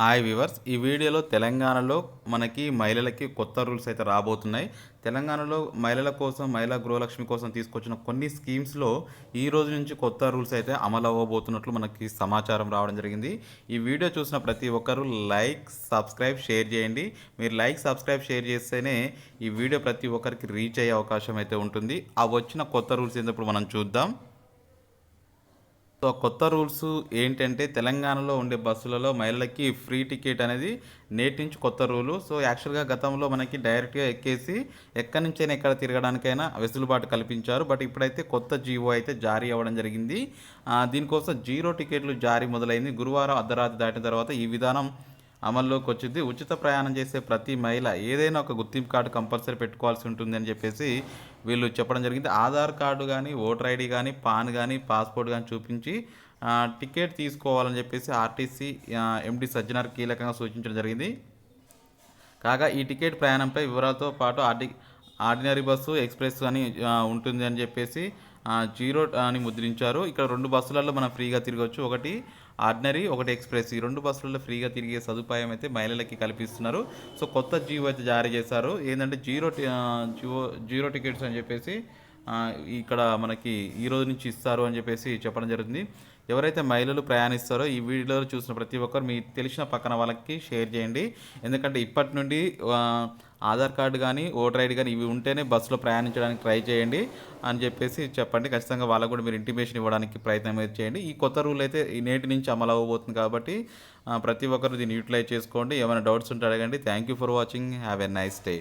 Hi viewers ఈ వీడియోలో తెలంగాణలో మనకి మహిళలకి కొత్త రూల్స్ అయితే రాబోతున్నాయి. తెలంగాణలో మహిళల కోసం మహిళా గృహలక్ష్మి కోసం తీసుకొచ్చిన కొన్ని స్కీమ్స్లో ఈ రోజు నుంచి కొత్త రూల్స్ అయితే అమలు అవ్వబోతున్నట్లు మనకి సమాచారం రావడం జరిగింది. ఈ వీడియో చూసిన ప్రతి ఒక్కరూ లైక్ సబ్స్క్రైబ్ షేర్ చేయండి. మీరు లైక్ సబ్స్క్రైబ్ షేర్ చేస్తేనే ఈ వీడియో ప్రతి ఒక్కరికి రీచ్ అయ్యే అవకాశం అయితే ఉంటుంది. ఆ వచ్చిన కొత్త రూల్స్ ఏంటప్పుడు మనం చూద్దాం. సో కొత్త రూల్స్ ఏంటంటే తెలంగాణలో ఉండే బస్సులలో మహిళలకి ఫ్రీ టికెట్ అనేది నేటి నుంచి కొత్త రూలు. సో యాక్చువల్గా గతంలో మనకి డైరెక్ట్గా ఎక్కేసి ఎక్కడి నుంచైనా ఎక్కడ తిరగడానికైనా వెసులుబాటు కల్పించారు. బట్ ఇప్పుడైతే కొత్త జీవో అయితే జారీ అవ్వడం జరిగింది. దీనికోసం జీరో టికెట్లు జారీ మొదలైంది. గురువారం అర్ధరాత్రి దాటిన తర్వాత ఈ విధానం అమల్లోకి వచ్చింది. ఉచిత ప్రయాణం చేసే ప్రతి మహిళ ఏదైనా ఒక గుర్తింపు కార్డు కంపల్సరీ పెట్టుకోవాల్సి ఉంటుంది అని చెప్పేసి వీళ్ళు చెప్పడం జరిగింది. ఆధార్ కార్డు కానీ ఓటర్ ఐడి కానీ పాన్ కానీ పాస్పోర్ట్ కానీ చూపించి టికెట్ తీసుకోవాలని చెప్పేసి ఆర్టీసీ ఎండి సజ్జనార్ కీలకంగా సూచించడం జరిగింది. కాగా ఈ టికెట్ ప్రయాణంపై వివరాలతో పాటు ఆర్టీ ఆర్డినరీ బస్సు ఎక్స్ప్రెస్ అని ఉంటుంది అని చెప్పేసి జీరో అని ముద్రించారు. ఇక్కడ రెండు బస్సులలో మనం ఫ్రీగా తిరగవచ్చు ఒకటి ఆర్డినరీ ఒకటి ఎక్స్ప్రెస్. ఈ రెండు బస్సులలో ఫ్రీగా తిరిగే సదుపాయం అయితే మహిళలకి కల్పిస్తున్నారు. సో కొత్త జీవో అయితే జారీ చేశారు. ఏంటంటే జీరో జీవో జీరో టికెట్స్ అని చెప్పేసి ఇక్కడ మనకి ఈ రోజు నుంచి ఇస్తారు అని చెప్పేసి చెప్పడం జరుగుతుంది ఎవరైతే మహిళలు ప్రయాణిస్తారో ఈ వీడియోలో చూసిన ప్రతి ఒక్కరు మీ తెలిసిన పక్కన వాళ్ళకి షేర్ చేయండి. ఎందుకంటే ఇప్పటి నుండి ఆధార్ కార్డు కానీ ఓటర్ ఐడి కానీ ఇవి ఉంటేనే బస్సులో ప్రయాణించడానికి ట్రై చేయండి అని చెప్పేసి చెప్పండి. ఖచ్చితంగా వాళ్ళకు కూడా మీరు ఇంటిమేషన్ ఇవ్వడానికి ప్రయత్నం అయితే చేయండి. ఈ కొత్త రూల్ అయితే ఈ నేటి నుంచి అమలు అవ్వబోతుంది కాబట్టి ప్రతి ఒక్కరు దీన్ని యూటిలైజ్ చేసుకోండి. ఏమైనా డౌట్స్ ఉంటే అడగండి. Thank you for watching have a nice day